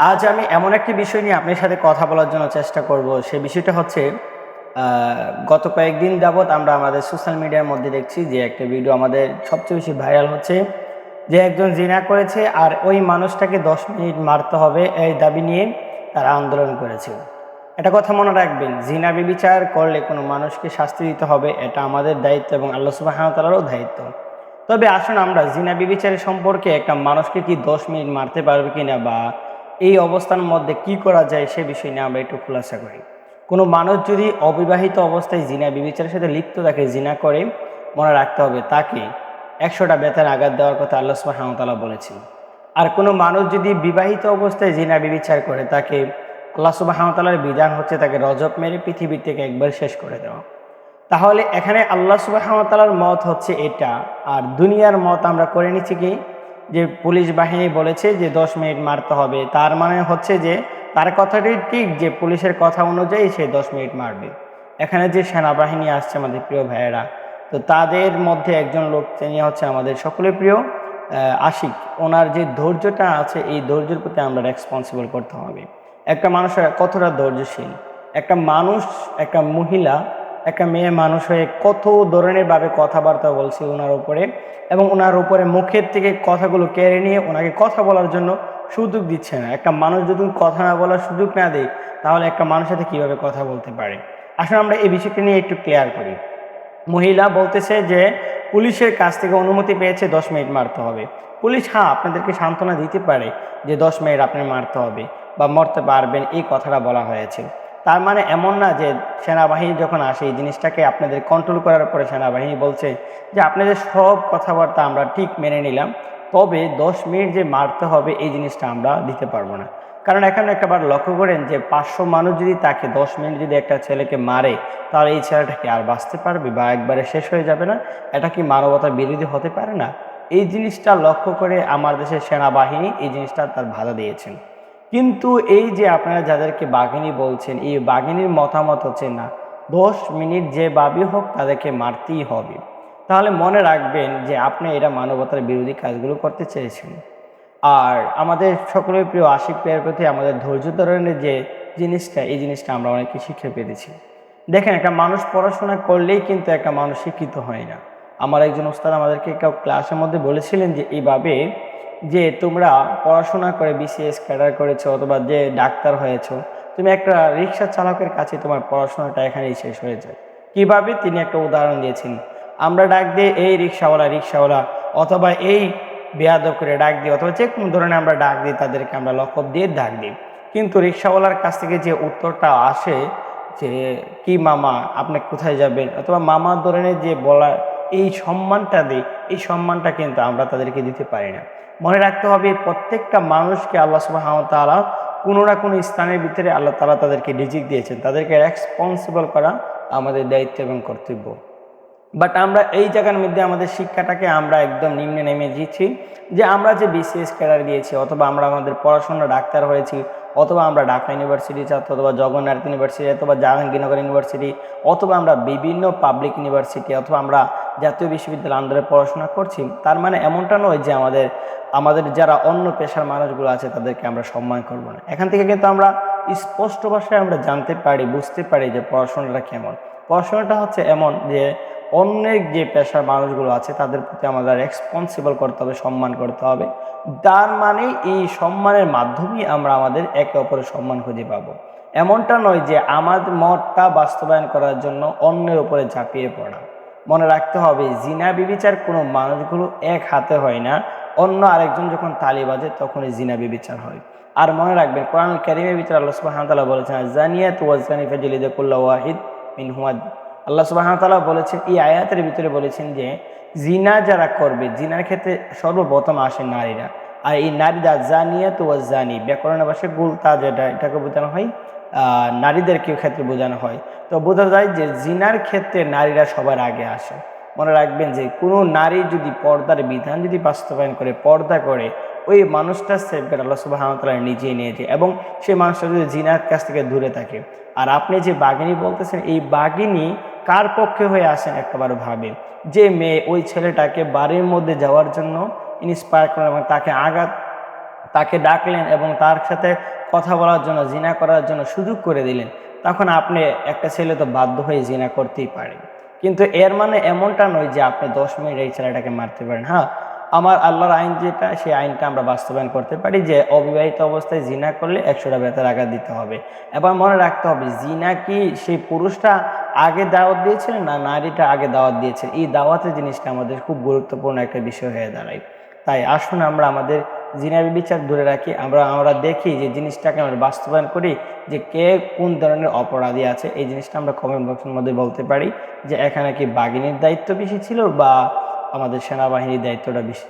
আজ আমি এমন একটি বিষয় নিয়ে আপনার সাথে কথা বলার জন্য চেষ্টা করব। সে বিষয়টা হচ্ছে গত কয়েকদিন যাবৎ আমরা আমাদের সোশ্যাল মিডিয়ার মধ্যে দেখছি যে একটা ভিডিও আমাদের সবচেয়ে বেশি ভাইরাল হচ্ছে, যে একজন জিনা করেছে আর ওই মানুষটাকে দশ মিনিট মারতে হবে এই দাবি নিয়ে তারা আন্দোলন করেছে। একটা কথা মনে রাখবেন, জিনা বিবিচার করলে কোনো মানুষকে শাস্তি দিতে হবে, এটা আমাদের দায়িত্ব এবং আল্লাহ সুবাহতালারও দায়িত্ব। তবে আসুন আমরা জিনা বিবিচারের সম্পর্কে একটা মানুষকে কি দশ মিনিট মারতে পারবে কিনা বা এই অবস্থার মধ্যে কি করা যায় সে বিষয় নিয়ে আমরা একটু খোলাসা করি। কোনো মানুষ যদি অবিবাহিত অবস্থায় জিনা বিবিচারের সাথে লিপ্ত থাকে জিনা করে, মনে রাখতে হবে তাকে একশোটা বেতার আঘাত দেওয়ার কথা আল্লাহ সুবাহতালা বলেছেন। আর কোনো মানুষ যদি বিবাহিত অবস্থায় জিনা বিবিচার করে, তাকে আল্লাহ সুবাহতালার বিধান হচ্ছে তাকে রজব মেরে পৃথিবী থেকে একবার শেষ করে দেওয়া। তাহলে এখানে আল্লাহ সুবাহতালার মত হচ্ছে এটা। আর দুনিয়ার মত আমরা করে নিচ্ছি কি? যে পুলিশ বাহিনী বলেছে যে দশ মিনিট মারতে হবে, তার মানে হচ্ছে যে তার কথাটি ঠিক যে পুলিশের কথা অনুযায়ী সে দশ মিনিট মারবে। এখানে যে সেনাবাহিনী আসছে আমাদের প্রিয় ভাইয়েরা, তো তাদের মধ্যে একজন লোক তিনি হচ্ছে আমাদের সকলের প্রিয় আশিক। ওনার যে ধৈর্যটা আছে, এই ধৈর্যের প্রতি আমরা রেসপন্সিবল করতে হবে। একটা মানুষের কতটা ধৈর্যশীল? একটা মানুষ, একটা মহিলা একটা মেয়ে মানুষ হয়ে কত ধরনের ভাবে কথাবার্তা বলছে ওনার উপরে এবং ওনার উপরে মুখের থেকে কথাগুলো কেড়ে নিয়ে ওনাকে কথা বলার জন্য সুযোগ দিচ্ছে না। একটা মানুষ যদি কথা না বলার সুযোগ না দেয়, তাহলে একটা মানুষের সাথে কীভাবে কথা বলতে পারে? আসলে আমরা এই বিষয়টি নিয়ে একটু ক্লিয়ার করি। মহিলা বলতেছে যে, পুলিশের কাছ থেকে অনুমতি পেয়েছে দশ মিনিট মারতে হবে। পুলিশ হ্যাঁ আপনাদেরকে সান্ত্বনা দিতে পারে যে দশ মিনিট আপনার মারতে হবে বা মরতে পারবেন। এই কথাটা বলা হয়েছে। তার মানে এমন না যে সেনাবাহিনী যখন আসে, এই জিনিসটাকে আপনাদের কন্ট্রোল করার পরে সেনাবাহিনী বলছে যে আপনাদের সব কথাবার্তা আমরা ঠিক মেনে নিলাম, তবে দশ মিনিট যে মারতে হবে, এই জিনিসটা আমরা দিতে পারব না। কারণ এখানে একবার লক্ষ্য করেন যে, পাঁচশো মানুষ যদি তাকে দশ মিনিট যদি একটা ছেলেকে মারে, তাহলে এই ছেলেটা কি আর বাঁচতে পারবে বা একবারে শেষ হয়ে যাবে না? এটা কি মানবতার বিরোধী হতে পারে না? এই জিনিসটা লক্ষ্য করে আমার দেশের সেনাবাহিনী এই জিনিসটা তার বাধা দিয়েছেন। কিন্তু এই যে আপনারা যাদেরকে বাঘিনী বলছেন, এই বাঘিনীর মতামত হচ্ছে না। দশ মিনিট যে বাবি হোক, তাদেরকে মারতেই হবে। তাহলে মনে রাখবেন যে আপনি এটা মানবতার বিরোধী কাজগুলো করতে চেয়েছেন। আর আমাদের সকলের প্রিয় আশিক পেয়ার প্রতি আমাদের ধৈর্য ধরনের যে জিনিসটা, এই জিনিসটা আমরা অনেকে শিক্ষা পেয়েছি। দেখেন, একটা মানুষ পড়াশোনা করলেই কিন্তু একটা মানুষ শিক্ষিত হয় না। আমার একজন ওস্তাদ আমাদেরকে কেউ ক্লাসের মধ্যে বলেছিলেন যে এইভাবে যে তোমরা পড়াশোনা করে বিসিএস ক্যাডার করেছ অথবা যে ডাক্তার হয়েছো, তুমি একটা রিক্সা চালকের কাছে তোমার পড়াশোনাটা এখানেই শেষ হয়ে যায়। কীভাবে? তিনি একটা উদাহরণ দিয়েছেন। আমরা ডাক দিয়ে এই রিক্সাওয়ালা রিক্সাওয়ালা অথবা এই বেয়াদব করে ডাক দিই অথবা যে কোনো ধরনের আমরা ডাক দিই তাদেরকে আমরা লকব দিয়ে ডাক দিই। কিন্তু রিক্সাওয়ালার কাছ থেকে যে উত্তরটা আসে যে, কি মামা, আপনি কোথায় যাবেন? অথবা মামা ধরনের যে বলা এই সম্মানটা দিই এই সম্মানটা কিন্তু আমরা তাদেরকে দিতে পারি না। মনে রাখতে হবে, প্রত্যেকটা মানুষকে আল্লাহ সুবাহ তাআলা কোনো না কোনো স্থানের ভিতরে আল্লাহ তালা তাদেরকে রিজিক দিয়েছেন। তাদেরকে রেসপন্সিবল করা আমাদের দায়িত্ব এবং কর্তব্য। বাট আমরা এই জায়গার মধ্যে আমাদের শিক্ষাটাকে আমরা একদম নিম্নে নেমে দিয়েছি যে আমরা যে বিসিএস ক্যাডার দিয়েছি, অথবা আমরা আমাদের পড়াশোনা ডাক্তার হয়েছি, অথবা আমরা ঢাকা ইউনিভার্সিটি ছাত্র, অথবা জগন্নাথ ইউনিভার্সিটি, অথবা জাহাঙ্গীরনগর ইউনিভার্সিটি, অথবা আমরা বিভিন্ন পাবলিক ইউনিভার্সিটি, অথবা আমরা জাতীয় বিশ্ববিদ্যালয় আন্দোলনে পড়াশোনা করছি, তার মানে এমনটা নয় যে আমাদের আমাদের যারা অন্য পেশার মানুষগুলো আছে তাদেরকে আমরা সম্মান করব না। এখান থেকে কিন্তু আমরা স্পষ্ট ভাষায় আমরা জানতে পারি, বুঝতে পারি যে পড়াশোনাটা কেমন। পড়াশোনাটা হচ্ছে এমন যে অন্যের যে পেশার মানুষগুলো আছে তাদের প্রতি আমাদের রেসপন্সিবল করতে হবে, সম্মান করতে হবে। তার মানে এই সম্মানের মাধ্যমেই আমরা আমাদের একে অপরের সম্মান খুঁজে পাবো। এমনটা নয় যে আমাদের মতটা বাস্তবায়ন করার জন্য অন্যের উপরে ঝাঁপিয়ে পড়া। মনে রাখতে হবে, জিনা বিবিচার কোনো মানুষগুলো এক হাতে হয় না। অন্য আরেকজন যখন তালি বাজে তখনই জিনা বিবিচার হয়। আর মনে রাখবেন, কোরআন ক্যারিমের ভিতরে আল্লাহ সুবাহ তালা বলেছেন জানিয়া তো ওয়াজানি ফাজিলিদে কুল্লা ওয়াহিদ মিন হুমাদ আল্লাহ সুবাহ তালা বলেছেন, এই আয়াতের ভিতরে বলেছেন যে, জিনা যারা করবে, জিনার ক্ষেত্রে সর্বপ্রথম আসে নারীরা। আর এই নারীরা জানিয়া তো জানি ব্যাকরণের ভাষায় গুলতা যেটা এটাকে বোঝানো হয় নারীদেরকে ক্ষেত্রে বোঝানো হয়। তো বোঝা যায় যে জিনার ক্ষেত্রে নারীরা সবার আগে আসে। মনে রাখবেন যে কোনো নারী যদি পর্দার বিধান যদি বাস্তবায়ন করে, পর্দা করে, ওই মানুষটার সেফগার্ড আল্লাহ নিজেই নিয়েছে এবং সেই মানুষটা যদি জিনার কাছ থেকে দূরে থাকে। আর আপনি যে বাঘিনী বলতেছেন, এই বাঘিনী কার পক্ষে হয়ে আসেন একবার ভাবেন যে মেয়ে ওই ছেলেটাকে বাড়ির মধ্যে যাওয়ার জন্য ইন্সপায়ার করে এবং তাকে আঘাত, তাকে ডাকলেন এবং তার সাথে কথা বলার জন্য, জিনা করার জন্য সুযোগ করে দিলেন, তখন আপনি একটা ছেলে তো বাধ্য হয়ে জিনা করতেই পারেন। কিন্তু এর মানে এমনটা নয় যে আপনি দশ মিনিট এই ছেলেটাকে মারতে পারেন। হ্যাঁ আমার আল্লাহর আইন যেটা, সেই আইনটা আমরা বাস্তবায়ন করতে পারি যে অবিবাহিত অবস্থায় জিনা করলে একশোটা বেতার আঘাত দিতে হবে। এবার মনে রাখতে হবে, জিনা কি সেই পুরুষটা আগে দাওয়াত দিয়েছিলেন না নারীটা আগে দাওয়াত দিয়েছেন এই দাওয়াতের জিনিসটা আমাদের খুব গুরুত্বপূর্ণ একটা বিষয় হয়ে দাঁড়ায়। তাই আসুন আমরা আমাদের জিনার বিচার ধরে রাখি, আমরা আমরা দেখি যে জিনিসটাকে আমরা বাস্তবায়ন করি যে কে কোন ধরনের অপরাধী আছে। এই জিনিসটা আমরা কমেন্ট বক্সের মধ্যে বলতে পারি যে এখানে কি বাগিনীর দায়িত্ব বেশি ছিল বা আমাদের সেনাবাহিনীর দায়িত্বটা বেশি